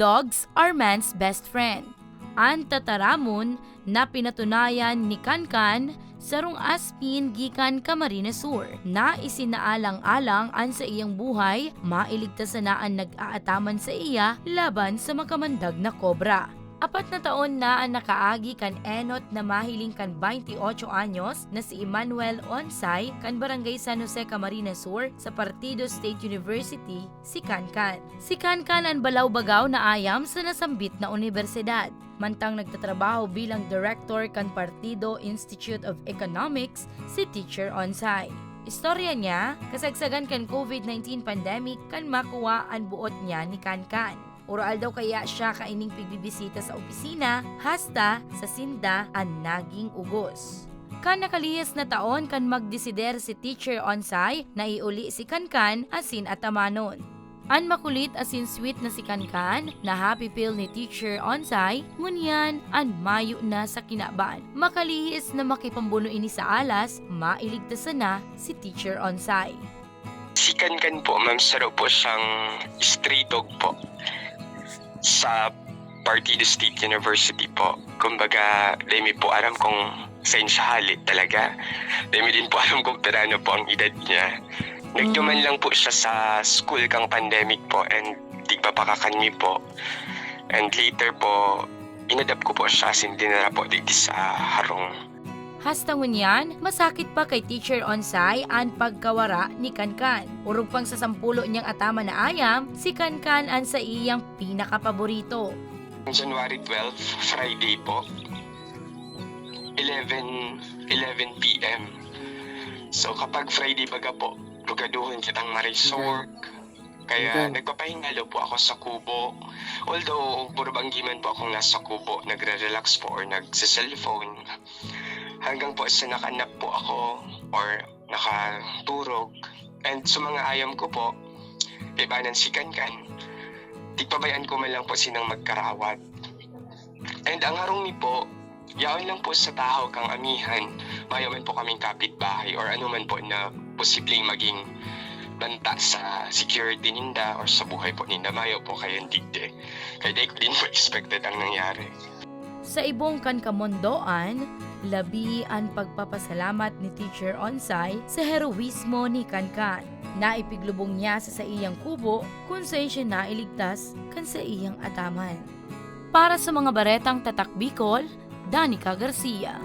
Dogs are man's best friend. Ang tataramon na pinatunayan ni Kankan sarong aspin gikan Camarines Sur na isinaalang-alang an sa iyang buhay mailigtas na ang nag-aataman sa iya laban sa makamandag na kobra. Apat na taon na ang nakaagi kan enot na mahiling kan 28 anyos na si Emmanuel Onsay kan Barangay San Jose Camarines Sur sa Partido State University, si Kankan. Si Kankan ang balaw-bagaw na ayam sa nasambit na universidad. Mantang nagtatrabaho bilang director kan Partido Institute of Economics, si Teacher Onsay. Istorya niya, kasagsagan kan COVID-19 pandemic kan makuha ang buot niya ni Kankan. Oral daw kaya siya kaining pigbibisita sa opisina, hasta sa sinda ang naging ugos. Kan nakalihis na taon kan magdesider si teacher onsay na iuli si Kankan asin at amanon. An makulit asin sweet na si Kankan na happy pill ni teacher onsay, ngunyan an mayo na sa kinabaan. Makalihis na makipambuno ini sa alas, mailigtasan na si teacher onsay. Si Kankan po, ma'am, saro po siyang stray dog po sa Partido State University po. Kumbaga, dahil po alam kung saan siya halit talaga. Dahil din po alam kung perano po ang edad niya. Nagduman lang po siya sa school kang pandemic po and di pa pakakanmi po. And later po, inadapt ko po siya sin dinara po dito sa harong Hasta ngunyan, masakit pa kay Teacher Onsay ang pagkawara ni Kankan. Urog pang sa sampulo niyang atama na ayam, si Kankan ang sa iyang pinakapaborito. January 12, Friday po. 11, 11 p.m. So kapag Friday baga po, lugaduhin kitang marisort. Kaya Okay. nagpapahingalo po ako sa kubo. Although, puro banggiman po akong nasa kubo, nagre-relax po or nagsa-cellphone. Hanggang po sa nakanap po ako or nakaturog. And sa mga ayam ko po, ibanan si Kankan. Tigpabayaan ko man lang po sinang magkarawat. And ang harong ni po, yaon lang po sa tao kang amihan, mayo man po kaming kapitbahay or ano man po na posibleng maging banta sa security ninda or sa buhay po ninda, mayo po kayo digde. Kaya di ko din po expected ang nangyari. Sa ibong kan kamondoan, labi ang pagpapasalamat ni Teacher Onsay sa heroismo ni Kankan. Naipiglubong niya sa sa iyang kubo kung saan siya nailigtas kan sa iyang ataman. Para sa mga baretang tatak Bicol, Danica Garcia.